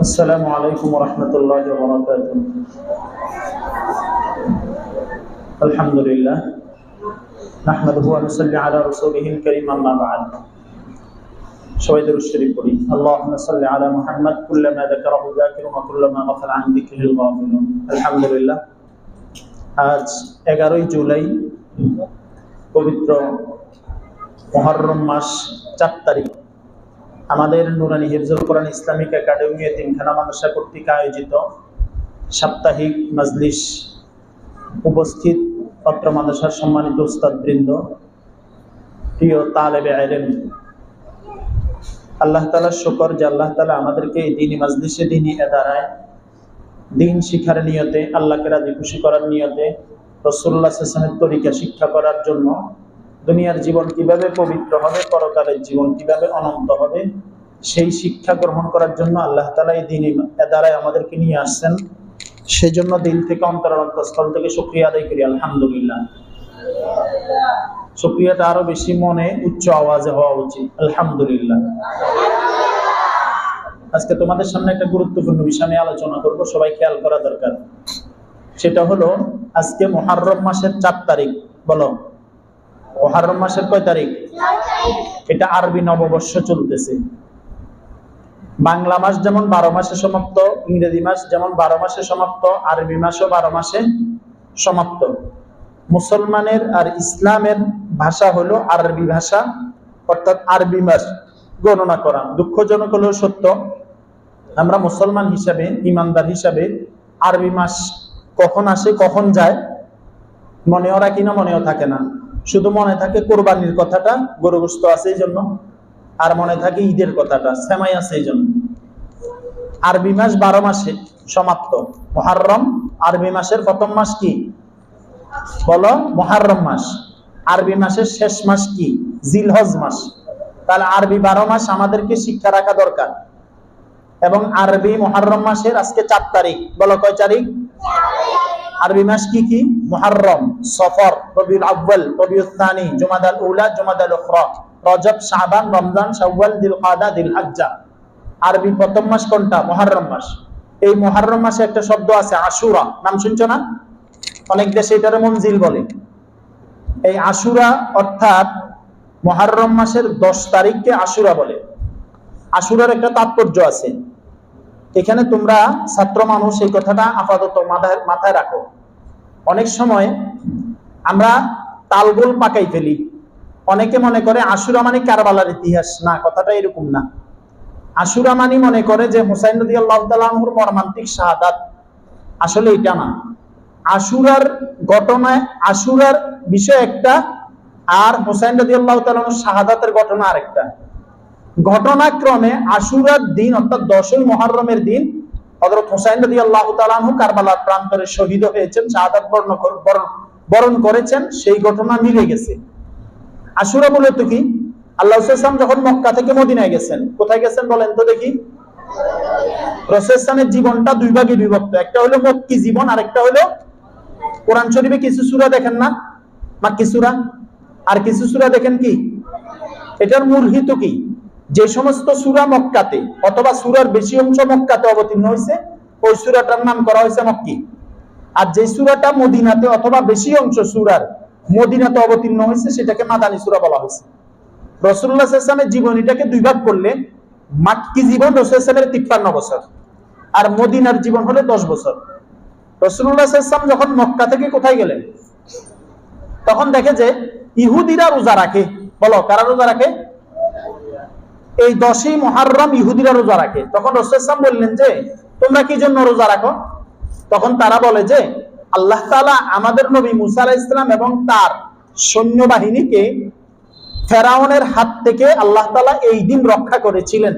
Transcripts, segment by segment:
السلام عليكم ورحمة الله وبركاته الحمد لله نحمده ونصلي على رسوله الكريم أما بعد شوية الشريف قولي اللهم صل على محمد كلما ذكره الذاكر وكلما غفل عن ذكره الغافلون الحمد لله আজ এগারোই জুলাই পবিত্র মহরম মাস চার তারিখ আমাদের নুরানি হিফজুল কোরআন ইসলামিক একাডেমি তিনখানা মাদ্রাসা কর্তৃক আয়োজিত সাপ্তাহিক মজলিস উপস্থিত পত্র মাদ্রাসার সম্মানিত উস্তাদ বৃন্দ প্রিয় তালেবে আলেম আল্লাহ তালার শকর যে আল্লাহ তালা আমাদেরকে এই দিনই মজলিসে দিনই এদারায় দিন শিখার নিয়তে, আল্লাহকে রাজি খুশি করার নিয়তে রসুল্লাহ হাসানের তরিকা শিক্ষা করার জন্য দুনিয়ার জীবন কীভাবে পবিত্র হবে, পরকালের জীবন কীভাবে অনন্ত হবে, সেই শিক্ষা গ্রহণ করার জন্য আল্লাহ তালা এই দিন দ্বারাই আমাদেরকে নিয়ে আসছেন। সেই জন্য দিন থেকে অন্তর অন্তঃস্থল থেকে সুক্রিয়া আদায় করি, আলহামদুলিল্লাহ। সুক্রিয়াটা আরও বেশি মনে উচ্চ আওয়াজে হওয়া উচিত, আলহামদুলিল্লাহ। আজকে তোমাদের সামনে একটা গুরুত্বপূর্ণ বিষয় নিয়ে আলোচনা করব, সবাই খেয়াল করা দরকার। সেটা হলো, আজকে মহারম মাসের চার তারিখ, বলো। মহারম মাসের কয় তারিখ? এটা আরবি নববর্ষ চলতেছে। বাংলা মাস যেমন বারো মাসে সমাপ্ত, ইংরেজি মাস যেমন বারো মাসে সমাপ্ত, আরবি মাসও বারো মাসে সমাপ্ত। মুসলমানের আর ইসলামের ভাষা হলো আরবি ভাষা, অর্থাৎ আরবি মাস গণনা করা। দুঃখজনক হলেও সত্য, আমরা মুসলমান হিসাবে, ইমানদার হিসাবে আরবি মাস কখন আসে, কখন যায়, মনেও রাখি না, মনেও থাকে না। শুধু মনে থাকে কোরবানির কথাটা গরু গোস্ত আছে এই জন্য আর মনে থাকে ঈদের কথাটা, সেমাই আছে এই জন্য আরবি মাস বারো মাসে সমাপ্ত। মহারম আরবি মাসের প্রথম মাস কি? বলো মহারম মাস। আরবি মাসের শেষ মাস কি? জিলহজ মাস। তাহলে আরবি বারো মাস আমাদেরকে শিক্ষা রাখা দরকার। এবং আরবি মহারম মাসের আজকে চার তারিখ। বলো, কয় তারিখ? আরবি মাস কি কি? মুহররম, সফর, রবিউল আউয়াল, রবিউল থানি জুমাদাল উলা, জুমাদাল উখরা, রজব, শাবান, রমজান, শাওয়াল, দিলকাদা, দিলহজ্জা। আরবি প্রথম মাস কোনটা? মুহররম মাস। এই মুহররম মাসে একটা শব্দ আছে, আশুরা। নাম শুনছো না? অনেক দেশে এটারে মঞ্জিল বলে। এই আশুরা অর্থাৎ মুহররম মাসের দশ তারিখকে আশুরা বলে। আশুরার একটা তাৎপর্য আছে। এখানে তোমরা ছাত্র মানুষ, এই কথাটা আপাতত মাথায় রাখো। অনেক সময় আমরা তালগোল পাকাই ফেলি। অনেকে মনে করে আশুরা মানে কারবালার ইতিহাস। না, কথাটা এরকম না। আশুরা মানে মনে করে যে হুসাইন নদী আল্লাহ মর্মান্তিক শাহাদাত। আসলে এটা না। আশুরার ঘটনায়, আশুরার বিষয় একটা, আর হুসাইন নদী আল্লাহ শাহাদাতের ঘটনা আরেকটা। ঘটনাক্রমে আশুরার দিন, অর্থাৎ দশই মহারমের দিন হজরত হোসাইন রদি আল্লাহ তালাহু কারবালার প্রান্তরে শহীদ হয়েছেন, শাহাদাত বর্ণ বরণ করেছেন, সেই ঘটনা মিলে গেছে। আশুরা মূলত কি? আল্লাহ ইসলাম যখন মক্কা থেকে মদিনায় গেছেন, কোথায় গেছেন বলেন তো দেখি? রসুলের জীবনটা দুই ভাগে বিভক্ত, একটা হলো মক্কি জীবন আর একটা হলো কোরআন শরীফে কিছু সুরা দেখেন না? মাক্কি সুরা? আর কিছু সুরা দেখেন কি? এটার মূল হিত কি? যে সমস্ত সুরা মক্কাতে অথবা সুরার বেশি অংশ মক্কাতে অবতীর্ণ হয়েছে ওই সুরাটার নাম করা হয়েছে মক্কি। আর যে সুরাটা মদিনাতে অথবা বেশি অংশ সুরার মদিনাতে অবতীর্ণ হয়েছে সেটাকে মাদানী সুরা বলা হয়েছে রসুল্লাহামের জীবনীটাকে দুই ভাগ করলে, মাক্কি জীবন রসুলের তিপ্পান্ন বছর, আর মদিনার জীবন হলে দশ বছর। রসুল্লাহাম যখন মক্কা থেকে কোথায় গেলেন, তখন দেখে যে ইহুদিরা রোজা রাখে। বলো, কারা রোজা রাখে? এই দশই মহারম ইহুদিরা রোজা রাখে। তখন রসুলাম বললেন যে, তোমরা কি জন্য রোজা রাখো? তখন তারা বলে যে, আল্লাহ তালা আমাদের নবী মুসা ইসলাম এবং তার সৈন্যবাহিনীকে ফেরাউনের হাত থেকে আল্লাহ তালা এই দিন রক্ষা করেছিলেন।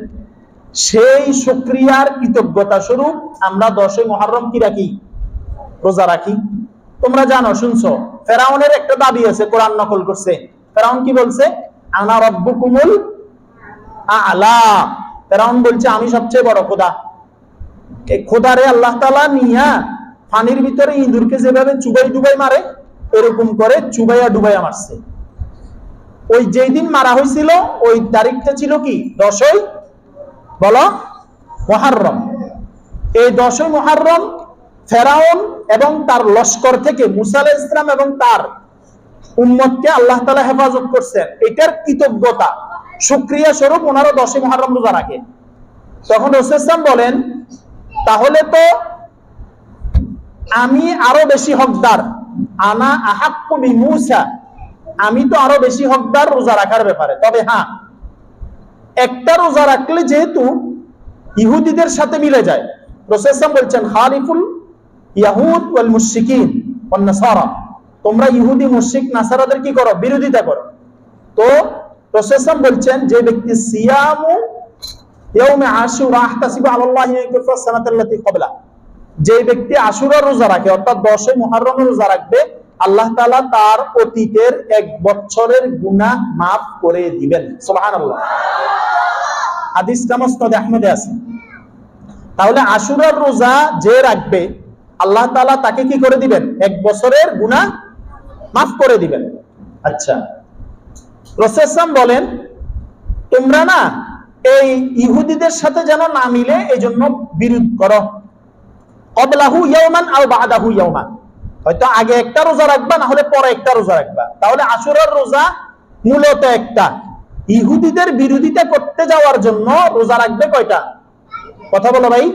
সেই সুক্রিয়ার কৃতজ্ঞতা স্বরূপ আমরা দশই মহারম কি রাখি? রোজা রাখি। তোমরা জানো, শুনছো, ফেরাউনের একটা দাবি আছে, কোরআন নকল করছে। ফেরাউন কি বলছে? আনা রব্বু কুমুল আলা। ফেরাউন বলছে, আমি সবচেয়ে বড় খোদা। খোদারে আল্লাহ তালা ভিতরে ইঁদুরকে যেভাবে চুবাই ডুবাই মারে, এরকম করে চুবাইয়া ডুবাইয়া মারছে। ওই যেই দিন মারা হয়েছিল ওই তারিখটা ছিল কি? দশই? বলো? মহারম এই দশই মহারম ফেরাউন এবং তার লস্কর থেকে মুসা আলাইহিস ইসলাম এবং তার উম্মতকে আল্লাহ তালা হেফাজত করছেন। এটার কৃতজ্ঞতা। সুক্রিয়া স্বরূপ ওনারা দশই মহারম রোজা রাখে তখন রসুলাম বলেন, তাহলে তো আমি আরও বেশি হকদার। আনা আহাক্কুবি মুসা আমি তো আরও বেশি হকদার রোজা রাখার ব্যাপারে। তবে হ্যাঁ একটা রোজা রাখলে যেহেতু ইহুদিদের সাথে মিলে যায় রসুলাম বলছেন, খালিফুল ইয়াহুদ ওয়াল মুশরিকিন ওয়ান তোমরা ইহুদি, মুশরিক, নাসারাদের কি করো? বিরোধিতা করো। তো বলছেন যে ব্যক্তি সিয়ামু যে ব্যক্তি রোজা রাখে, অর্থাৎ 10 মুহররম রোজা রাখবে, আল্লাহ তার অতীতের এক বছরের করে দিবেন। আছে। তাহলে আশুরার রোজা যে রাখবে, আল্লাহ তাআলা তাকে কি করে দিবেন? এক বছরের গুনাহ মাফ করে দিবেন। আচ্ছা। রসেসাম বলেন তোমরা না এই ইহুদিদের সাথে যেন না মিলে এই জন্য বিরোধ করো। অবলাহু ইয়াউমান আও বাদাহু ইয়াউমান। হয়তো আগে একটা রোজা রাখবা না হলে পরে একটা রোজা রাখবা। তাহলে আশুরার রোজা মূলত একটা। ইহুদিদের বিরোধিতা করতে যাওয়ার জন্য রোজা রাখবে কয়টা? কথা বলো ভাই।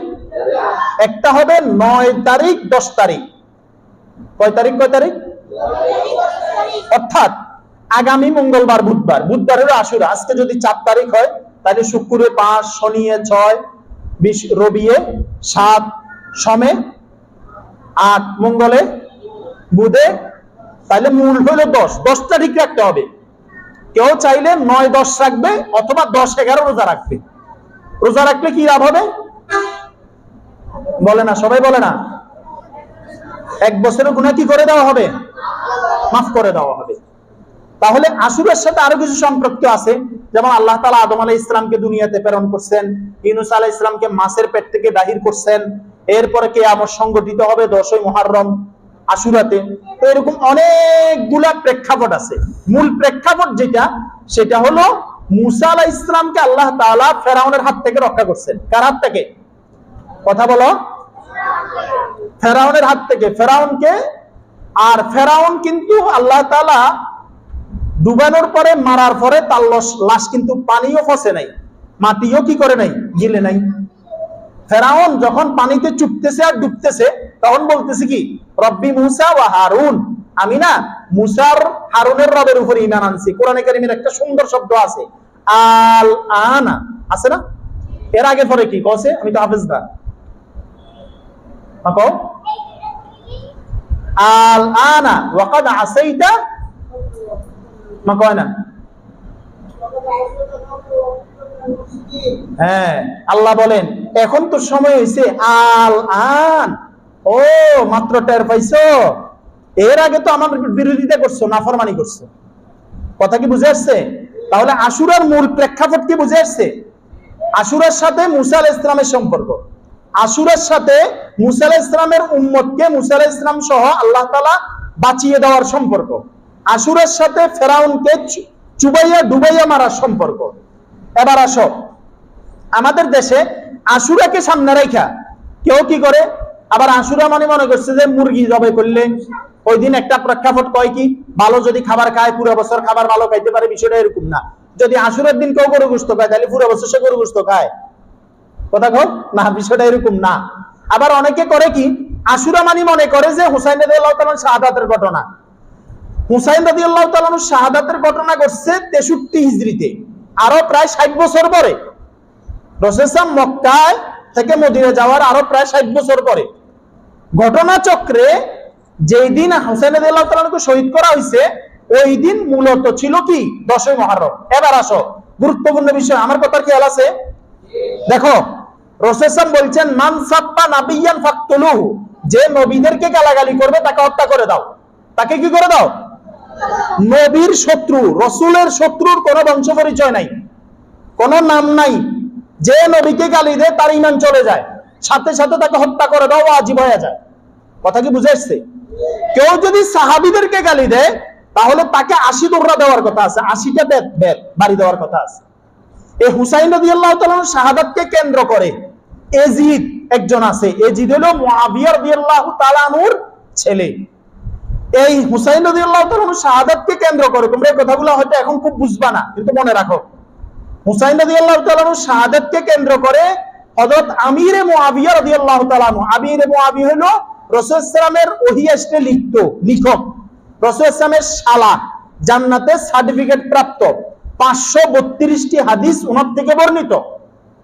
একটা হবে নয় তারিখ দশ তারিখ। কয় তারিখ কয় তারিখ। অর্থাৎ আগামী মঙ্গলবার, বুধবার। বুধবার হলো আশুরা আজকে যদি চার তারিখ হয়, তাহলে শুক্রে পাঁচ শনিয়ে ছয়, বিশ রবিয়ে সাত, সমে আট, মঙ্গলে বুধে, তাহলে মূল হলো দশ। দশ তারিখ রাখতে হবে। কেউ চাইলে নয়, দশ রাখবে অথবা দশ, এগারো রোজা রাখবে। রোজা রাখলে কি লাভ হবে? বলে না, সবাই বলে না। এক বছরের গুণা কি করে দেওয়া হবে? মাফ করে দেওয়া হবে। তাহলে আসুরের সাথে আরও কিছু সম্পর্ক আছে। যেমন আল্লাহ তালা আদম আলাহ ইসলামকে দুনিয়াতে প্রেরণ করছেন ইনুস আলাহ ইসলামকে মাসের পেট থেকে বাহির করছেন, এরপরে কে আমার সংগঠিত হবে দশই মহারম আশুরাতে। তো এরকম অনেকগুলা প্রেক্ষাপট আছে। মূল প্রেক্ষাপট যেটা, সেটা হলো মুসা আলাহ ইসলামকে আল্লাহ তাআলা ফেরাউনের হাত থেকে রক্ষা করছেন। কার হাত থেকে? কথা বলো। ফেরাউনের হাত থেকে। ফেরাউনকে, আর ফেরাউন কিন্তু আল্লাহ তাআলা ডুবানোর পরে, মারার পরে তার লাশ কিন্তু পানিও ফসে নাই। মাটিও কি করে নাই? গিলে নাই। ফেরাউন যখন পানিতে চুপতেছে আর ডুবতেছে, তখন বলতেছে কি, রব্বি মুসা ওয়া হারুন। আমি না মুসার, হারুনের রবের উপরে ইমান আনছি। কোরআনে কারিমের একটা সুন্দর শব্দ আছে, আল আনা। আছে না? এর আগে পরে কি? কছে আমি তো হাফেজ না। কও, আল আনা। ওয়াকাদ আসাইতা মা হ্যাঁ আল্লাহ বলেন, এখন তো সময় হয়েছে আল আন। ও, মাত্র টের পাইছো? এর আগে তো আমার বিরোধিতা করছ, নাফরমানি করছ। কথা কি বুঝে আসছে? তাহলে আশুরার মূল প্রেক্ষাপট কি বুঝে আসছে? আশুরার সাথে মুসা আলাইহিস ইসলামের সম্পর্ক। আশুরার সাথে মুসা আলাইহিস ইসলামের উম্মতকে মুসা আলাইহিস ইসলাম সহ আল্লাহ তাআলা বাঁচিয়ে দেওয়ার সম্পর্ক। আশুরার সাথে ফেরাউনকে চুবাইয়া ডুবাইয়া মারার সম্পর্ক। এবার আসো। আমাদের দেশে আশুরাকে সামনে রাখা কেউ কি করে? আবার আশুরা মানে মনে করছে যে মুরগি জবাই করলে ওই দিন একটা প্রেক্ষাপট কয় কি? ভালো যদি খাবার খায়, পুরো বছর খাবার ভালো খাইতে পারে, বিষয়টা এরকম না। যদি আশুরের দিন কেউ গরু গুস্ত খায়, তাহলে পুরো বছর সে গরু গুস্ত খায়। কথা কও? না, বিষয়টা এরকম না। আবার অনেকে করে কি? আশুরা মানি মনে করে যে হুসাইন শাহাদাতের ঘটনা। হুসাইন রাদিয়াল্লাহু তাআলা শাহাদাতের ঘটনা ঘটছে 63 হিজরিতে আরও প্রায় 60 বছর পরে। রসেসাম মক্কায় থেকে মদিনে যাওয়ার আরও প্রায় 60 বছর পরে। ঘটনা চক্রে যেই দিন হুসাইন রাদিয়াল্লাহু তাআলাকে শহীদ করা হয়েছে ওই দিন মূলত ছিল কি? দশই মহরম। এবার আসো, গুরুত্বপূর্ণ বিষয়, আমার কথার খেয়াল আছে? দেখো রসেসাম বলছেন, মান নাবিয়ান ফাকতুলুহু যে নবীদেরকে গালাগালি করবে তাকে হত্যা করে দাও। তাকে কি করে দাও? নবীর শত্রু, রসুলের শত্রুর কোনো বংশ পরিচয় নাই। কোনো নাম নাই। যে নবীকে গালি দেয়, তার ইমান চলে যায়। সাথে সাথে তাকে হত্যা করে দাও আজীব হয়ে যায়। কথা কি বুঝে এসছে? কেউ যদি সাহাবিদেরকে গালি দেয়, তাহলে তাকে আশি দোহরা দেওয়ার কথা আছে। আশিটা বাড়ি দেওয়ার কথা আছে। এই হুসাইন রাদিয়াল্লাহু তাআলার শাহাদাতকে কেন্দ্র করে এজিদ একজন আছে। এজিদ হলো মুআবিয়া রাদিয়াল্লাহু তাআলা আনহুর ছেলে। এই হুসাইন রাদিয়াল্লাহু শাহাদাতকে কেন্দ্র করে। তোমরা এই কথাগুলো হয়তো এখন খুব বুঝবা না, কিন্তু মনে রাখো। হুসাইন রাদিয়াল্লাহু আনহু শাহাদাতকে কেন্দ্র করে হযরত আমিরে মুআবিয়া রাদিয়াল্লাহু তাআলা আনহু, আমিরে মুআবিয়া হলো রাসূল সাল্লামের ওহী আসতে লিখত লিখক রাসূল সাল্লামের শালা, জান্নাতে সার্টিফিকেট প্রাপ্ত। পাঁচশো বত্রিশটি হাদিস ওনার থেকে বর্ণিত।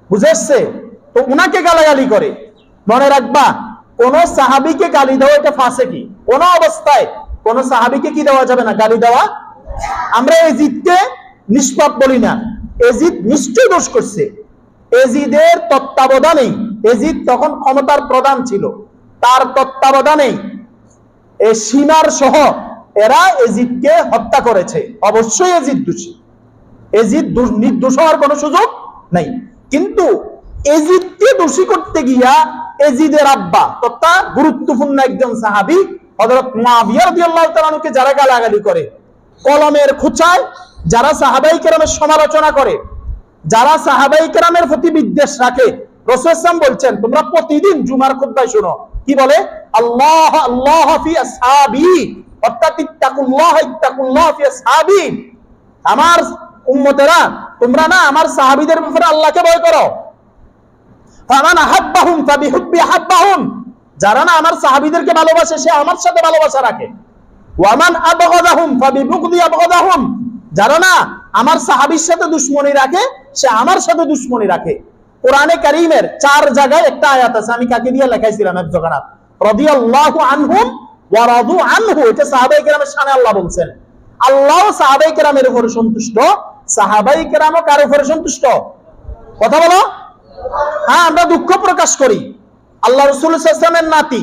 বুঝেছে? তো উনাকে গালাগালি করে। মনে রাখবা, কোন সাহাবিকে গালি দেওয়া এটা ফাঁসে কি? কোন অবস্থায় কোন সাহাবিকে কি দেওয়া যাবে না? গালি দেওয়া? আমরা এজিদকে নিষ্পাপ বলি না। এজিদ নিশ্চয় দোষ করছে। এজিদের তত্ত্বাবধানেই এজিদ তখন ক্ষমতার প্রধান ছিল। তার তত্ত্বাবধানেই এ সীমার সহ এরা এজিদকে হত্যা করেছে। অবশ্যই এজিদ দোষী। এজিদ দোষ- নির্দোষ হওয়ার কোনো সুযোগ নাই। কিন্তু এজিদকে দোষী করতে গিয়া এজিদের আব্বা তথা গুরুত্বপূর্ণ একজন সাহাবী হযরত মুআবিয়া রাদিয়াল্লাহু যারা গালাগালি করে, কলমের খুচায় যারা সাহাবাই কেরামের সমালোচনা করে, যারা সাহাবাই কেরামের প্রতি বিদ্বেষ রাখে বলছেন, তোমরা প্রতিদিন জুমার শুনো। কি বলে? আল্লাহ আল্লাহ আমার না আমার সাহাবীদের আল্লাহকে ভয় করো। যারা না আমার সাহাবিদেরকে ভালোবাসে, সে আমার সাথে ভালোবাসা রাখে। ওয়ামান আবগাদাহুম ফাবিবুগদি আবগাদাহুম। যারা না আমার সাহাবির সাথে দুশমনি রাখে, সে আমার সাথে দুশমনি রাখে। কোরআনে কারীমের চার জায়গায় একটা আয়াত আছে, আমি কাকে দিয়ে লেখাইছিলাম এক জগন্নাথ রাদিয়াল্লাহু আনহুম ওয়া রাদু আনহু, এটা সাহাবায়ে কেরামের শানে আল্লাহ বলছেন। আল্লাহ সাহাবায়ে কেরামের উপরে সন্তুষ্ট, সাহাবায়ে কেরামও কার উপরে সন্তুষ্ট? কথা বলো। হ্যাঁ আমরা দুঃখ প্রকাশ করি। আল্লাহ রসুলের নাতি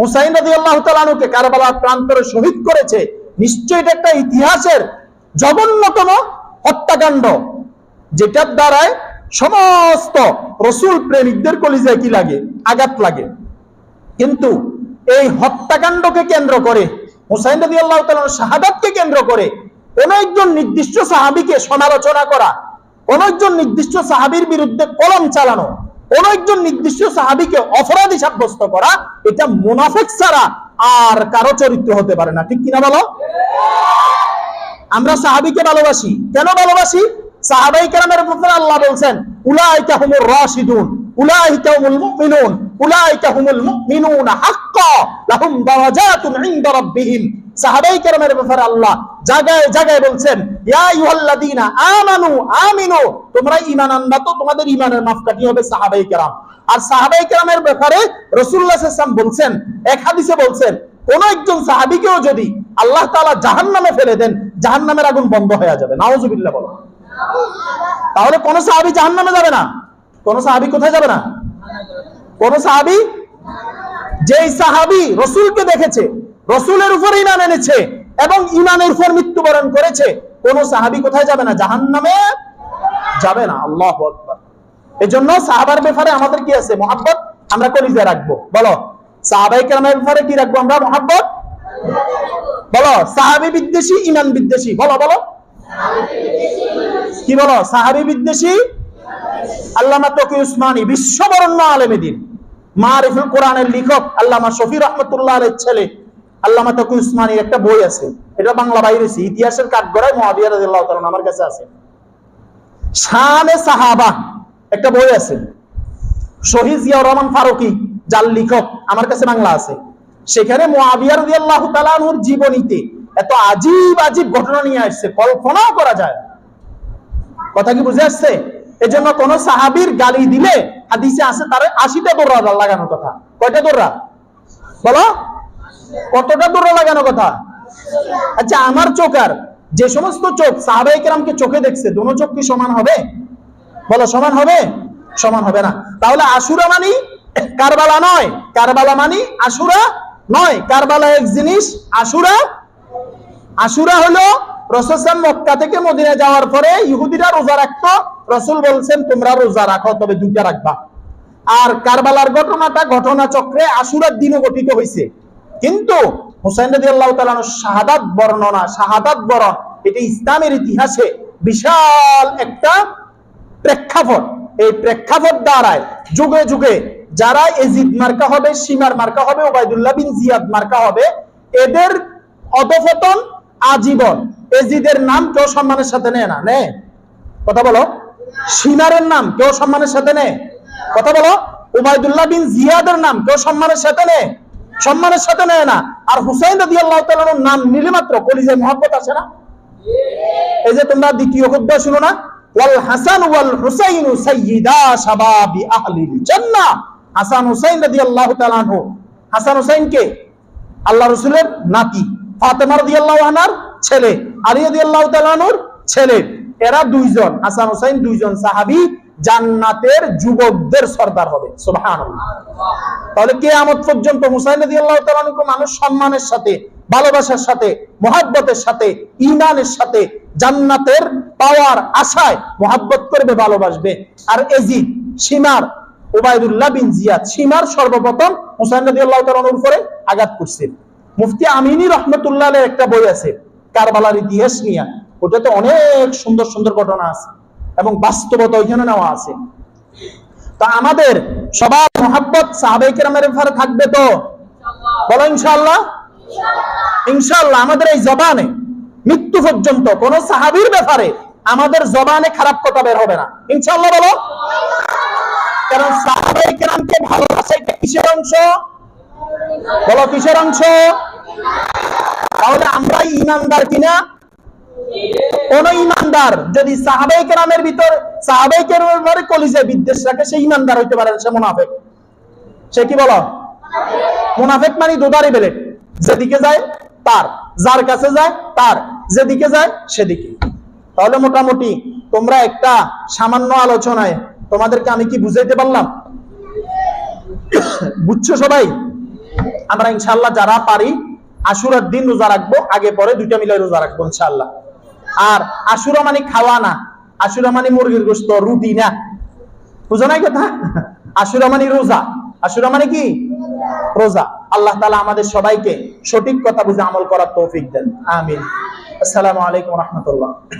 হুসাইন রাজি আল্লাহ তালুকে কারবালার প্রান্তরে শহীদ করেছে। নিশ্চয়ই এটা একটা ইতিহাসের জঘন্যতম হত্যাকাণ্ড, যেটার দ্বারায় সমস্ত রসুল প্রেমিকদের কলিজায় কি লাগে? আঘাত লাগে। কিন্তু এই হত্যাকাণ্ডকে কেন্দ্র করে, হুসাইন রাজি আল্লাহ শাহাদাতকে কেন্দ্র করে কোন একজন নির্দিষ্ট সাহাবিকে সমালোচনা করা কোন একজন নির্দিষ্ট সাহাবির বিরুদ্ধে কলম চালানো কোন একজন নির্দিষ্ট সাহাবিকে অপরাধী সাব্যস্ত করা, এটা মুনাফেক ছাড়া আর কারও চরিত্র হতে পারে না। ঠিক কিনা বলো? আমরা সাহাবিকে ভালোবাসি। কেন ভালোবাসি? সাহাবাই আল্লাহ বলছেন, উলাইকা বলছেন কোন একজন যদি আল্লাহ জাহান্নামে ফেলে দেন, জাহান্নামের আগুন বন্ধ হয়ে যাবে। নাউজুবিল্লাহ বলো। তাহলে কোন সাহাবি জাহান্নামে যাবে না? কোন সাহাবি কোথায় যাবে না? কোন সাহাবি? যেই সাহাবি রসুলকে দেখেছে রসুলের উপর ইমান এনেছে এবং ইমানের উপর মৃত্যুবরণ করেছে, কোন সাহাবি কোথায় যাবে না? জাহান্নামে যাবে না। আল্লাহ আকবার। এজন্য সাহাবার ব্যাপারে আমাদের কি আছে? মোহাব্বত? আমরা কলিজা রাখব। বলো সাহাবাই কেরামের ব্যাপারে কি রাখব আমরা বলো, সাহাবি বিদ্বেষী ইমান বিদ্বেষী। বলো বলো। কি বলো? সাহাবি বিদ্বেষী? আল্লামা তকি উসমানী, বিশ্ববরণ্য আলেমে দিন। মারিফুল কোরআনের লেখক আল্লামা শফি রহমতুল্লাহ আলের ছেলে। আল্লামা তকি উসমানীর একটা বই আছে। এটা বাংলা ইতিহাসের কাঠগড়ায় মহাবিয়া আমার কাছে আছে। শানে সাহাবা একটা বই আছে। শহীদ রহমান ফারুকি, যার লেখক আমার কাছে বাংলা আছে। সেখানে তাআলা আনহুর জীবনীতে এত আজীব আজীব ঘটনা নিয়ে আসছে। কল্পনাও করা যায় কথা কি বুঝে আসছে? এজন্য কোন সাহাবীর গালি দিলে হাদিসে আছে তার আশিটা দৌড়া লাগানোর কথা। কয়টা দৌড়া বলো। কতটা দৌড়া লাগানোর কথা? আচ্ছা আমার চোখ আর যে সমস্ত চোখ সাহাবাই চোখে দেখছে, দোনো চোখ কি সমান হবে? বলো, সমান হবে? সমান হবে না। তাহলে আশুরা মানি কারবালা নয়। কারবালা মানি আশুরা নয়। কারবালা এক জিনিস, আশুরা। আশুরা হলো রসুল মক্কা থেকে মদিনা যাওয়ার পরে ইহুদিরা রোজা রাখতো। রসুল বলছেন, তোমরা রোজা রাখো, তবে দুইটা রাখবা। আর কারবালার ঘটনাটা ঘটনা চক্রে আশুরার দিনও গঠিত হয়েছে কিন্তু হুসাইন রাজি আল্লাহ শাহাদাত বর্ণনা, শাহাদাত বরণ, এটা ইসলামের ইতিহাসে বিশাল একটা প্রেক্ষাপট। এই প্রেক্ষাপট দ্বারায় যুগে যুগে যারা এজিদ মার্কা হবে, সীমার মার্কা হবে, ওবায়দুল্লাহ বিন জিয়াদ মার্কা হবে, এদের অধপতন আজীবন। এজিদের নাম কেউ সম্মানের সাথে নেয় না। নে, কথা বলো। সীমারের নাম কেউ সম্মানের সাথে নেয়? কথা বলো। ওবায়দুল্লাহ বিন জিয়াদের নাম কেউ সম্মানের সাথে নেয়? সম্মানের সাথে নেয় না। আর হুসাইন রাদি আল্লাহ নাম নিলে মাত্র কলিজে মহব্বত আছে না? এই যে তোমরা দ্বিতীয় খুদ্া শুনো না? ওয়াল হাসান ওয়াল হুসাইন আহলিল জান্নাহ। হাসান হুসাইন হাসান হুসাইন কে? আল্লাহ নাতি। ফাতেমা রাদিয়াল্লাহু ছেলে। আলী রাদিয়াল্লাহু তাআলা আনহুর ছেলে। এরা দুইজন। হাসান হুসাইন দুইজন সাহাবী। জান্নাতের যুবকদের সর্দার হবে, সুবহানাল্লাহ। তাহলে কেয়ামত পর্যন্ত হুসাইন রাদিয়াল্লাহু তাআলা মানুষ সম্মানের সাথে, ভালোবাসার সাথে, মহাব্বতের সাথে ইমানের সাথে জান্নাতের পাওয়ার আশায় মহাব্বত করবে, ভালোবাসবে। আর এজিদ সীমার ওবায়দুল্লাহ বিন জিয়াদ, সীমার সর্বপ্রথম হুসাইন আল্লাহ তাআলার উপরে আঘাত করছে। মুফতি আমিনী রহমতুল্লাহ একটা বই আছে, কারবালার ইতিহাস নিয়ে। ওটাতে অনেক সুন্দর সুন্দর ঘটনা আছে। এবং বাস্তবতা ওইখানে নেওয়া আছে। তা আমাদের সবার মহাব্বত সাহাবাই কেরামের ব্যাপারে থাকবে তো? বলো ইনশাআল্লাহ। ইনশাআল্লাহ আমাদের এই জবানে মৃত্যু পর্যন্ত কোন সাহাবীর ব্যাপারে আমাদের জবানে খারাপ কথা বের হবে না। ইনশাল্লাহ বলো। কারণ সাহাবাই কেরামকে ভালোবাসা এটা কিসের অংশ? বলো কিসের অংশ? তাহলে আমরা ইমানদার কিনা? কোন ইমানদার যদি সাহাবাই কেরামের ভিতর, সাহাবাই কেরামের কলিজে বিদ্বেষ রাখে সে ইমানদার হইতে পারে সে মুনাফেক। সে কি বলো? মুনাফেক মানে দুধারি বেলেট। যেদিকে যায়, তার। যার কাছে যায়, তার। যেদিকে যায়, সেদিকে। তাহলে মোটামুটি তোমরা একটা সামান্য আলোচনায় তোমাদেরকে আমি কি বুঝাইতে পারলাম? বুঝছ সবাই? আমরা ইনশাল্লাহ যারা পারি, আশুরার দিন রোজা রাখব, আগে পরে দুইটা মিলে রোজা রাখব ইনশাল্লাহ আর আশুরা মানে খাওয়া না, আশুরা মানে মুরগির গোস্ত, রুটি না। বুঝো নাই কথা? আশুরা মানে রোজা, আশুরা মানে কি? রোজা। আল্লাহ তালা আমাদের সবাইকে সঠিক কথা বুঝে আমল করার তৌফিক দেন। আমিন। আসসালামু আলাইকুম রহমতুল্লাহ।